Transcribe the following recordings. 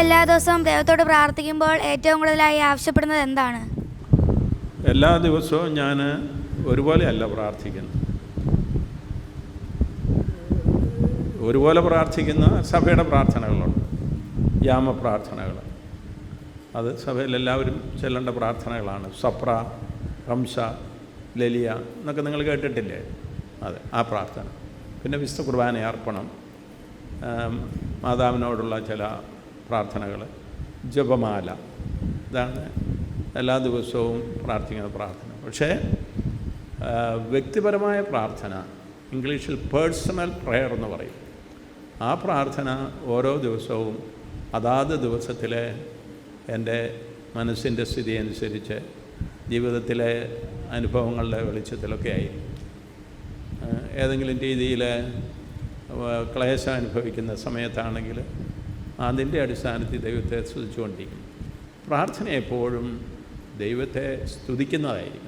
എല്ലാ ദിവസവും ദൈവത്തോട് പ്രാർത്ഥിക്കുമ്പോൾ ഏറ്റവും കൂടുതലായി ആവശ്യപ്പെടുന്നത് എന്താണ്? എല്ലാ ദിവസവും ഞാൻ ഒരുപോലെയല്ല പ്രാർത്ഥിക്കുന്നത്. ഒരുപോലെ പ്രാർത്ഥിക്കുന്ന സഭയുടെ പ്രാർത്ഥനകളുണ്ട്. യാമ പ്രാർത്ഥനകൾ. അത് സഭയിൽ എല്ലാവരും ചെല്ലേണ്ട പ്രാർത്ഥനകളാണ്. സപ്ര റംസ ലലിയ എന്നൊക്കെ നിങ്ങൾ കേട്ടിട്ടില്ലേ? അതെ ആ പ്രാർത്ഥന. പിന്നെ വിശുദ്ധ കുർബാന അർപ്പണം. മാതാവിനോടുള്ള ചില പ്രാർത്ഥനകൾ ജപമാല. ഇതാണ് എല്ലാ ദിവസവും പ്രാർത്ഥിക്കുന്ന പ്രാർത്ഥന. പക്ഷേ വ്യക്തിപരമായ പ്രാർത്ഥന ഇംഗ്ലീഷിൽ പേഴ്സണൽ പ്രെയർ എന്ന് പറയും. ആ പ്രാർത്ഥന ഓരോ ദിവസവും അതാത് ദിവസത്തിലെ എന്റെ മനസ്സിന്റെ സ്ഥിതി അനുസരിച്ച് ജീവിതത്തിലെ അനുഭവങ്ങളുടെ വെളിച്ചത്തിലൊക്കെ ആയി. ഏതെങ്കിലും രീതിയിൽ ക്ലേശം അനുഭവിക്കുന്ന സമയത്താണെങ്കിൽ അതിന്റെ അടിസ്ഥാനത്തിൽ ദൈവത്തെ സ്തുതിച്ചുകൊണ്ടിരിക്കും പ്രാർത്ഥന എപ്പോഴും ദൈവത്തെ സ്തുതിക്കുന്നതായിരിക്കും.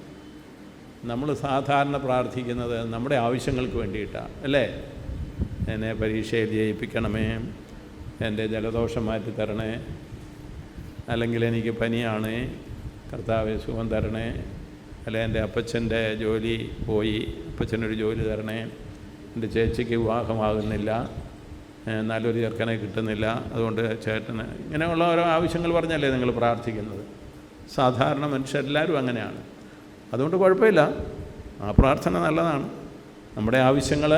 നമ്മൾ സാധാരണ പ്രാർത്ഥിക്കുന്നത് നമ്മുടെ ആവശ്യങ്ങൾക്ക് വേണ്ടിയിട്ടാണ് അല്ലേ? എന്നെ പരീക്ഷയിൽ ജയിപ്പിക്കണമേ എന്റെ ജലദോഷം മാറ്റി തരണേ അല്ലെങ്കിൽ എനിക്ക് പനിയാണ് കർത്താവ് സുഖം തരണേ അല്ലെ എന്റെ അപ്പച്ചന്റെ ജോലി പോയി അപ്പച്ചനൊരു ജോലി തരണേ എന്റെ ചേച്ചിക്ക് വിവാഹമാകുന്നില്ല നല്ലൊരു ചെറുക്കനെ കിട്ടുന്നില്ല. അതുകൊണ്ട് ചേട്ടന് ഇങ്ങനെയുള്ള ഓരോ ആവശ്യങ്ങൾ പറഞ്ഞല്ലേ നിങ്ങൾ പ്രാർത്ഥിക്കുന്നത്. സാധാരണ മനുഷ്യരെല്ലാവരും അങ്ങനെയാണ്. അതുകൊണ്ട് കുഴപ്പമില്ല. ആ പ്രാർത്ഥന നല്ലതാണ്. നമ്മുടെ ആവശ്യങ്ങൾ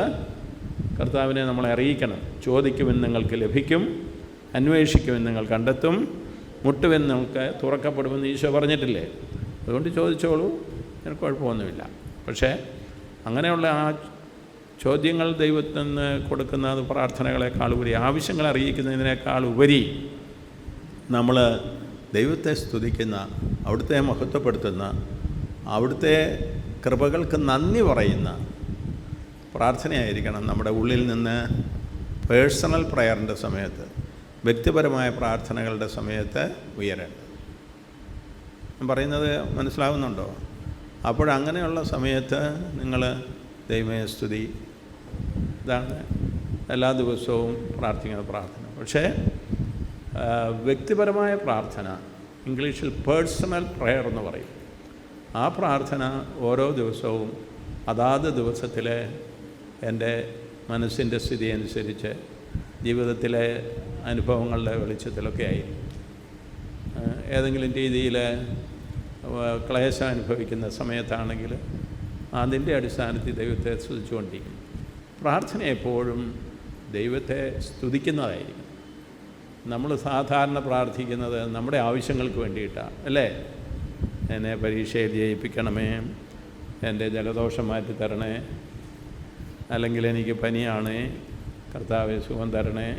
കർത്താവിനെ നമ്മളെ അറിയിക്കണം. ചോദിക്കുമെന്ന് നിങ്ങൾക്ക് ലഭിക്കും. അന്വേഷിക്കുമെന്ന് നിങ്ങൾ കണ്ടെത്തും. മുട്ടുമെന്ന് നമുക്ക് തുറക്കപ്പെടുമെന്ന് ഈശോ പറഞ്ഞിട്ടില്ലേ? അതുകൊണ്ട് ചോദിച്ചോളൂ. എനിക്ക് കുഴപ്പമൊന്നുമില്ല. പക്ഷേ അങ്ങനെയുള്ള ആ ചോദ്യങ്ങൾ ദൈവത്തിൽ നിന്ന് കൊടുക്കുന്ന പ്രാർത്ഥനകളെക്കാൾ ഉപരി ആവശ്യങ്ങൾ അറിയിക്കുന്നതിനേക്കാൾ ഉപരി നമ്മൾ ദൈവത്തെ സ്തുതിക്കുന്ന അവിടുത്തെ മഹത്വപ്പെടുത്തുന്ന അവിടുത്തെ കൃപകൾക്ക് നന്ദി പറയുന്ന പ്രാർത്ഥനയായിരിക്കണം നമ്മുടെ ഉള്ളിൽ നിന്ന് പേഴ്സണൽ പ്രയറിന്റെ സമയത്ത് വ്യക്തിപരമായ പ്രാർത്ഥനകളുടെ സമയത്ത് ഉയരേണ്ടത്. ഞാൻ പറയുന്നത് മനസ്സിലാവുന്നുണ്ടോ? അപ്പോഴങ്ങനെയുള്ള സമയത്ത് നിങ്ങൾ ദൈവമേ സ്തുതി. ഇതാണ് എല്ലാ ദിവസവും പ്രാർത്ഥിക്കുന്ന പ്രാർത്ഥന. പക്ഷേ വ്യക്തിപരമായ പ്രാർത്ഥന ഇംഗ്ലീഷിൽ പേഴ്സണൽ പ്രെയർ എന്ന് പറയും. ആ പ്രാർത്ഥന ഓരോ ദിവസവും അതാത് ദിവസത്തിലെ എന്റെ മനസ്സിന്റെ സ്ഥിതി അനുസരിച്ച് ജീവിതത്തിലെ അനുഭവങ്ങളുടെ വെളിച്ചത്തിലൊക്കെ ആയിരിക്കും. ഏതെങ്കിലും രീതിയിൽ ക്ലേശം അനുഭവിക്കുന്ന സമയത്താണെങ്കിൽ അതിന്റെ അടിസ്ഥാനത്തിൽ ദൈവത്തെ സ്തുതിച്ചുകൊണ്ടിരിക്കും പ്രാർത്ഥന എപ്പോഴും ദൈവത്തെ സ്തുതിക്കുന്നതായിരിക്കും നമ്മൾ സാധാരണ പ്രാർത്ഥിക്കുന്നത് നമ്മുടെ ആവശ്യങ്ങൾക്ക് വേണ്ടിയിട്ടാണ് അല്ലേ? എന്നെ പരീക്ഷയിൽ ജയിപ്പിക്കണമേ എന്റെ ജലദോഷം മാറ്റി തരണേ അല്ലെങ്കിൽ എനിക്ക് പനിയാണ് കർത്താവ് സുഖം തരണേ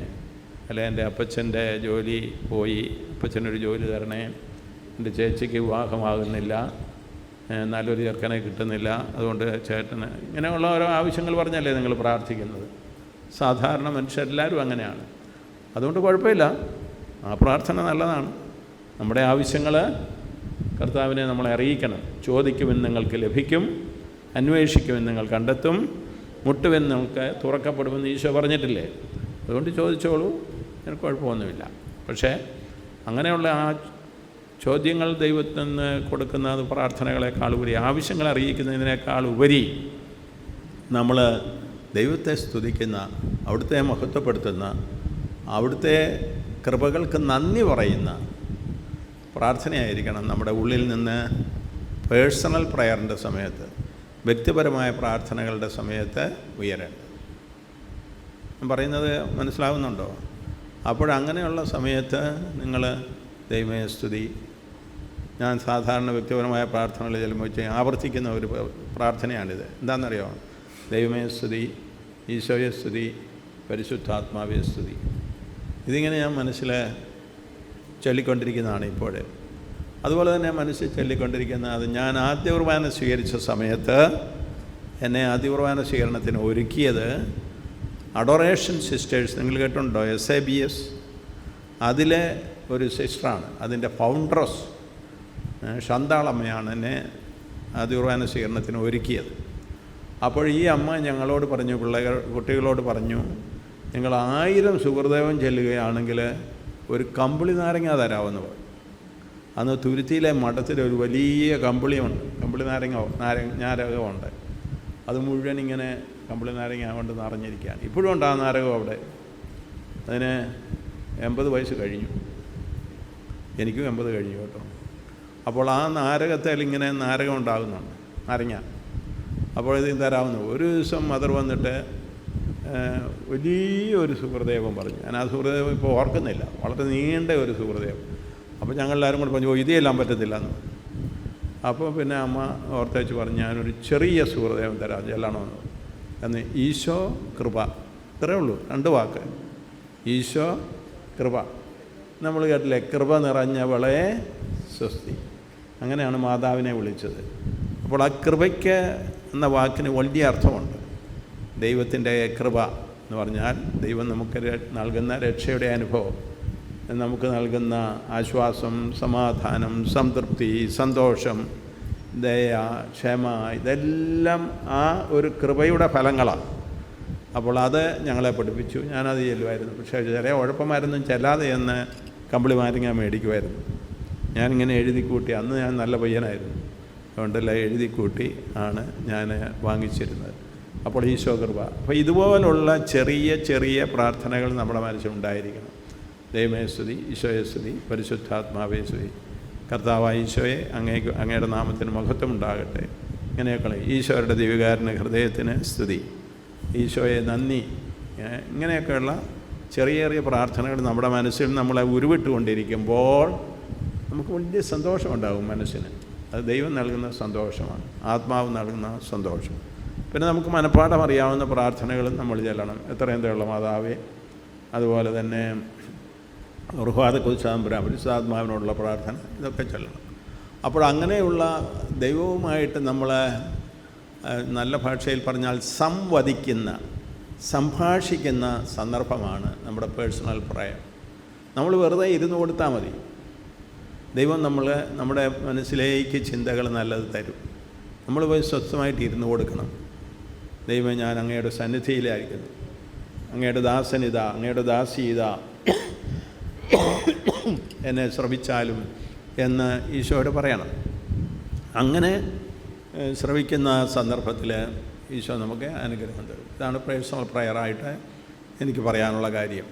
അല്ലെ എന്റെ അപ്പച്ചന്റെ ജോലി പോയി അപ്പച്ചനൊരു ജോലി തരണേ എന്റെ ചേച്ചിക്ക് വിവാഹമാകുന്നില്ല നല്ലൊരു ചെറുക്കനെ കിട്ടുന്നില്ല. അതുകൊണ്ട് ചേട്ടന് ഇങ്ങനെയുള്ള ഓരോ ആവശ്യങ്ങൾ പറഞ്ഞല്ലേ നിങ്ങൾ പ്രാർത്ഥിക്കുന്നത്. സാധാരണ മനുഷ്യരെല്ലാവരും അങ്ങനെയാണ്. അതുകൊണ്ട് കുഴപ്പമില്ല. ആ പ്രാർത്ഥന നല്ലതാണ്. നമ്മുടെ ആവശ്യങ്ങൾ കർത്താവിനെ നമ്മളെ അറിയിക്കണം. ചോദിക്കുമെന്ന് നിങ്ങൾക്ക് ലഭിക്കും. അന്വേഷിക്കുമെന്ന് നിങ്ങൾ കണ്ടെത്തും. മുട്ടുമെന്ന് നമുക്ക് തുറക്കപ്പെടുമെന്ന് ഈശോ പറഞ്ഞിട്ടില്ലേ? അതുകൊണ്ട് ചോദിച്ചോളൂ. എനിക്ക് കുഴപ്പമൊന്നുമില്ല. പക്ഷേ അങ്ങനെയുള്ള ആ ചോദ്യങ്ങൾ ദൈവത്തിൽ നിന്ന് കൊടുക്കുന്ന പ്രാർത്ഥനകളെക്കാൾ ഉപരി ആവശ്യങ്ങൾ അറിയിക്കുന്നതിനേക്കാൾ ഉപരി നമ്മൾ ദൈവത്തെ സ്തുതിക്കുന്ന അവിടുത്തെ മഹത്വപ്പെടുത്തുന്ന അവിടുത്തെ കൃപകൾക്ക് നന്ദി പറയുന്ന പ്രാർത്ഥനയായിരിക്കണം നമ്മുടെ ഉള്ളിൽ നിന്ന് പേഴ്സണൽ പ്രയറിന്റെ സമയത്ത് വ്യക്തിപരമായ പ്രാർത്ഥനകളുടെ സമയത്ത് ഉയരേണ്ടത്. ഞാൻ പറയുന്നത് മനസ്സിലാവുന്നുണ്ടോ? അപ്പോഴങ്ങനെയുള്ള സമയത്ത് നിങ്ങൾ ദൈവമേ സ്തുതി. ഞാൻ സാധാരണ വ്യക്തിപരമായ പ്രാർത്ഥനകൾ ചെല്ലുമ്പോൾ ആവർത്തിക്കുന്ന ഒരു പ്രാർത്ഥനയാണിത്. എന്താണെന്നറിയോ? ദൈവമേ സ്തുതി. ഈശോയെ സ്തുതി. പരിശുദ്ധാത്മാവേ സ്തുതി. ഇതിങ്ങനെ ഞാൻ മനസ്സിൽ ചൊല്ലിക്കൊണ്ടിരിക്കുന്നതാണ് ഇപ്പോൾ. അതുപോലെ തന്നെ മനസ്സിൽ ചൊല്ലിക്കൊണ്ടിരിക്കുന്ന അത് ഞാൻ ആദ്യ കുർബാന സ്വീകരിച്ച സമയത്ത് എന്നെ ആദ്യ കുർബാന സ്വീകരണത്തിന് ഒരുക്കിയത് അഡോറേഷൻ സിസ്റ്റേഴ്സ് നിങ്ങൾ കേട്ടിട്ടുണ്ടോ? എസ് എ ബി എസ് അതിലെ ഒരു സിസ്റ്ററാണ്. അതിന്റെ ഫൗണ്ടറസ് ഷന്താളമ്മയാണ് എന്നെ കുർബാന സ്വീകരണത്തിന് ഒരുക്കിയത്. അപ്പോൾ ഈ അമ്മ ഞങ്ങളോട് പറഞ്ഞു പിള്ളേർ കുട്ടികളോട് പറഞ്ഞു നിങ്ങൾ ആയിരം സുഹൃദേവം ചെല്ലുകയാണെങ്കിൽ ഒരു കമ്പിളി നാരങ്ങ തരാമെന്ന് പറഞ്ഞു. അന്ന് തുരുത്തിയിലെ മഠത്തിൽ ഒരു വലിയ കമ്പിളിയുണ്ട്. കമ്പിളി നാരങ്ങ നാരങ്ങ നാരകമുണ്ട്. അത് മുഴുവൻ ഇങ്ങനെ കമ്പിളി നാരങ്ങ കൊണ്ട് നിറഞ്ഞിരിക്കുകയാണ്. ഇപ്പോഴും ഉണ്ട് ആ നാരകം അവിടെ. അതിന് എൺപത് വയസ്സ് കഴിഞ്ഞു. എനിക്കും എൺപത് കഴിഞ്ഞു കേട്ടോ. അപ്പോൾ ആ നാരകത്തിൽ ഇങ്ങനെ നാരകം ഉണ്ടാകുന്നുണ്ട് നാരങ്ങ. അപ്പോൾ ഇത് തരാവുന്നു ഒരു ദിവസം മദർ വന്നിട്ട് വലിയൊരു സുഹൃദേവം പറഞ്ഞു. ഞാൻ ആ സുഹൃദേവം ഇപ്പോൾ ഓർക്കുന്നില്ല വളരെ നീണ്ട ഒരു സുഹൃദേവം. അപ്പോൾ ഞങ്ങളെല്ലാവരും കൂടെ പറഞ്ഞു ഇതേ ചെല്ലാൻ പറ്റത്തില്ല എന്ന് അപ്പോൾ പിന്നെ അമ്മ ഓർത്തേച്ച് പറഞ്ഞു ഞാനൊരു ചെറിയ സുഹൃദേവം തരാം ചെല്ലണമെന്ന് എന്ന് ഈശോ കൃപ. ഇത്രയേ ഉള്ളൂ രണ്ട് വാക്ക്. ഈശോ കൃപ. നമ്മൾ കേട്ടില്ലേ കൃപ നിറഞ്ഞവളെ സ്വസ്തി. അങ്ങനെയാണ് മാതാവിനെ വിളിച്ചത്. അപ്പോൾ ആ കൃപയ്ക്ക് എന്ന വാക്കിന് വലിയ അർത്ഥമുണ്ട്. ദൈവത്തിന്റെ കൃപ എന്ന് പറഞ്ഞാൽ ദൈവം നമുക്ക് നൽകുന്ന രക്ഷയുടെ അനുഭവം. നമുക്ക് നൽകുന്ന ആശ്വാസം സമാധാനം സംതൃപ്തി സന്തോഷം ദയ ക്ഷമ ഇതെല്ലാം ആ ഒരു കൃപയുടെ ഫലങ്ങളാണ്. അപ്പോൾ അത് ഞങ്ങളെ പഠിപ്പിച്ചു. ഞാനത് ചെല്ലുമായിരുന്നു. പക്ഷേ ചില ഉഴപ്പമായിരുന്നു ചെല്ലാതെ എന്ന് കമ്പിളിമാരും ഞാൻ മേടിക്കുമായിരുന്നു. ഞാനിങ്ങനെ എഴുതി കൂട്ടി അന്ന് ഞാൻ നല്ല പയ്യനായിരുന്നു. അതുകൊണ്ടെല്ലാം എഴുതി കൂട്ടി ആണ് ഞാൻ വാങ്ങിച്ചിരുന്നത്. അപ്പോൾ ഈശോ കൃപ. അപ്പോൾ ഇതുപോലുള്ള ചെറിയ ചെറിയ പ്രാർത്ഥനകൾ നമ്മുടെ മനസ്സിലുണ്ടായിരിക്കണം ദൈവമേ സ്തുതി. ഈശോയെ സ്തുതി. പരിശുദ്ധാത്മാവേ സ്തുതി. കർത്താവായ ഈശോയെ അങ്ങേക്ക് അങ്ങയുടെ നാമത്തിന് മഹത്വം ഉണ്ടാകട്ടെ. ഇങ്ങനെയൊക്കെ ഈശോയുടെ ദൈവികാരന്റെ ഹൃദയത്തിന് സ്തുതി. ഈശോയെ നന്ദി. ഇങ്ങനെയൊക്കെയുള്ള ചെറിയ ചെറിയ പ്രാർത്ഥനകൾ നമ്മുടെ മനസ്സിൽ നമ്മളെ ഉരുവിട്ടുകൊണ്ടിരിക്കുമ്പോൾ നമുക്ക് വലിയ സന്തോഷമുണ്ടാകും മനസ്സിന്. അത് ദൈവം നൽകുന്ന സന്തോഷമാണ്. ആത്മാവ് നൽകുന്ന സന്തോഷം. പിന്നെ നമുക്ക് മനഃപ്പാഠം അറിയാവുന്ന പ്രാർത്ഥനകളും നമ്മൾ ചെല്ലണം. എത്രയും തേയുള്ള മാതാവേ അതുപോലെ തന്നെ റുഹാദ കുസാമ്പുര പരിശുദ്ധാത്മാവിനോടുള്ള പ്രാർത്ഥന ഇതൊക്കെ ചെല്ലണം. അപ്പോൾ അങ്ങനെയുള്ള ദൈവവുമായിട്ട് നമ്മൾ നല്ല ഭാഷയിൽ പറഞ്ഞാൽ സംവദിക്കുന്ന സംഭാഷിക്കുന്ന സന്ദർഭമാണ് നമ്മുടെ പേഴ്സണൽ പ്രയർ. നമ്മൾ വെറുതെ ഇരുന്ന് കൊടുത്താൽ മതി. ദൈവം നമ്മൾ നമ്മുടെ മനസ്സിലേക്ക് ചിന്തകൾ നല്ലത് തരും. നമ്മൾ പോയി സ്വസ്ഥമായിട്ട് ഇരുന്ന് കൊടുക്കണം. ദൈവം ഞാൻ അങ്ങയുടെ സന്നിധിയിലായിരിക്കുന്നു. അങ്ങയുടെ ദാസനിത അങ്ങയുടെ ദാസി എന്നെ ശ്രമിച്ചാലും എന്ന് ഈശോയോട് പറയണം. അങ്ങനെ ശ്രമിക്കുന്ന സന്ദർഭത്തിൽ ഈശോ നമുക്ക് അനുഗ്രഹം തരും. ഇതാണ് പേഴ്സണൽ പ്രയറായിട്ട് എനിക്ക് പറയാനുള്ള കാര്യം.